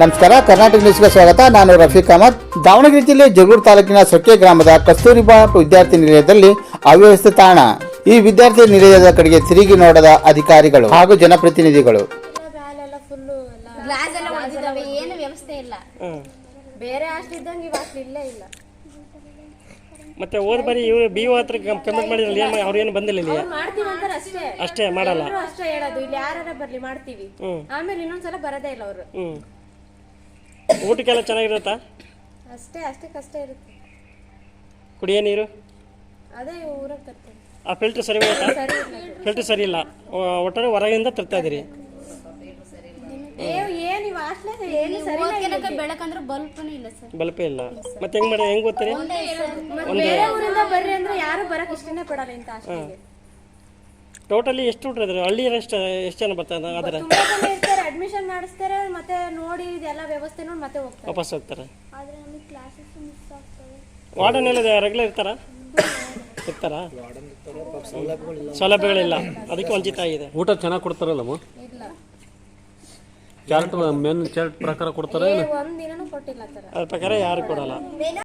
ನಮಸ್ಕಾರ ಕರ್ನಾಟಕ ನ್ಯೂಸ್ಗೆ ಸ್ವಾಗತ. ನಾನು ರಫೀಕ್ ಅಹಮದ್. ದಾವಣಗೆರೆ ಜಿಲ್ಲೆ ಜಗಳೂರು ತಾಲೂಕಿನ ಸೊಕ್ಕೆ ಗ್ರಾಮದ ಕಸ್ತೂರಿಬಾ ವಿದ್ಯಾರ್ಥಿ ನಿಲಯದಲ್ಲಿ ಅವ್ಯವಸ್ಥೆ ತಾಣ. ಈ ವಿದ್ಯಾರ್ಥಿ ನಿಲಯದ ಕಡೆಗೆ ತಿರುಗಿ ನೋಡದ ಅಧಿಕಾರಿಗಳು ಹಾಗೂ ಜನಪ್ರತಿನಿಧಿಗಳು. ಏನು ವ್ಯವಸ್ಥೆ ಇಲ್ಲ. ಬೇರೆ ಇದ್ದಂಗೆ ಇಲ್ಲೇ ಇಲ್ಲ. ಮತ್ತೆ ಹೋದ ಬಾರಿ ಇವರು ಬಿ ಹತ್ರ ಕಂಪ್ಲೇಂಟ್ ಮಾಡಿದ್ರಲ್ಲ ಏನು ಅವ್ರು ಏನು ಬಂದಿಲ್ಲ ಇಲ್ಲಿ? ಮಾಡ್ತೀವಿ ಅಂತಾರೆ ಅಷ್ಟೇ. ಅಷ್ಟೇ ಮಾಡಲ್ಲ. ಅಷ್ಟೇ ಹೇಳೋದು ಇಲ್ಲಿ ಯಾರು ಬರ್ಲಿ ಮಾಡ್ತೀವಿ. ಆಮೇಲೆ ಇನ್ನೊಂದ್ಸಲ ಬರೋದೇ ಇಲ್ಲ ಅವರು. ಹ್ಞೂ ಊಟಕ್ಕೆಲ್ಲ ಚೆನ್ನಾಗಿರುತ್ತಾ? ಅಷ್ಟೇ ಅಷ್ಟೇ ಕಷ್ಟ ಇರುತ್ತೆ. ಕುಡಿಯೋ ನೀರು? ಅದೇ ಊರಾಗ ತರ್ತೀವಿ ಆ ಫಿಲ್ಟ್ರ್ ಸರಿ ಹೋಗುತ್ತಾ ಫಿಲ್ಟ್ರ್ ಸರಿ ಇಲ್ಲ. ಒಟ್ಟಾರೆ ಹೊರಗಿಂದ ತರ್ತಾ ಇದ್ದೀರಿ. ಏನ್ ಇವ್ ಹಾಸ್ಟೆಲ್ ಏನು ಸರಿ ಓದ್ಕೊಳಕ್ಕೆ ಬೆಳಕಂದ್ರೆ ಬಲ್ಪ್ನು ಇಲ್ಲ ಸರ್. ಬಲ್ಪೇ ಇಲ್ಲ. ಮತ್ತೆ ಹೆಂಗ್ ಮಾಡಿ ಹೆಂಗ್ ಓದ್ತೀರಿ ಮತ್ತೆ ಬೇರೆ ಊರಿಂದ ಬರ್ರಿ ಅಂದ್ರೆ ಯಾರು ಬರಕ್ ಇಷ್ಟನೇ ಪಡಲ್ಲ ಇಂತ ಹಾಸ್ಟೆಲ್ಗೆ ಟೋಟಲಿ ಎಷ್ಟು ಹುಟ್ರು ಇದ್ದಾರೆ ಹಳ್ಳಿ ಎಷ್ಟು ಎಷ್ಟು ಜನ ಬರ್ತಾರೆ ಅದರ ತುಂಬಾ ಜನ ಇರ್ತಾರೆ. ಅಡ್ಮಿಷನ್ ಮಾಡಿಸ್ತಾರೆ ಮತ್ತೆ ನೋಡಿ ಇದೆಲ್ಲ ವ್ಯವಸ್ಥೆ ನೋಡಿ ಮತ್ತೆ ಹೋಗ್ತಾರೆ. ವಾಪಸ್ ಹೋಗ್ತಾರೆ. ಆದ್ರೆ ನಮಗೆ ಕ್ಲಾಸಸ್ ಮಿಸ್ ಆಗ್ತವೆ. ವಾರ್ಡನ್ ಎಲ್ಲ ರೆಗ್ಯುಲರ್ ಇರ್ತಾರಾ? ಇರ್ತಾರಾ? ಸೌಲಭ್ಯಗಳಿಲ್ಲ. ಅದಕ್ಕೆ ವಂಚಿತ ಆಗಿದೆ. ಊಟ ಚೆನ್ನಾಗಿ ಕೊಡ್ತಾರಲ್ಲಮ್ಮ? ಇಲ್ಲ. ಚಾರ್ಟ್ ಮೆನ್ ಚಾರ್ಟ್ ಪ್ರಕಾರ ಕೊಡ್ತಾರೆ ಏ, ಒಂದ್ ದಿನನೂ ಕೊಟ್ಟಿಲ್ಲ ಆ ಅದ ಅದ್ರ ಪ್ರಕಾರ ಯಾರು ಕೊಡಲ್ಲ.